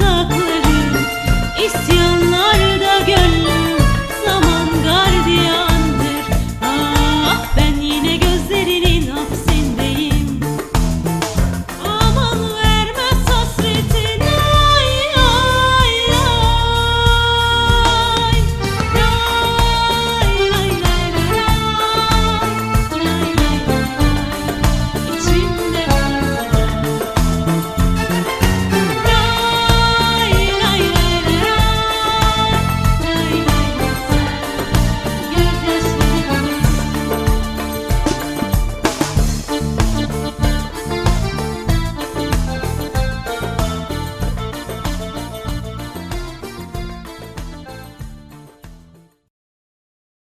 da kari isyanlar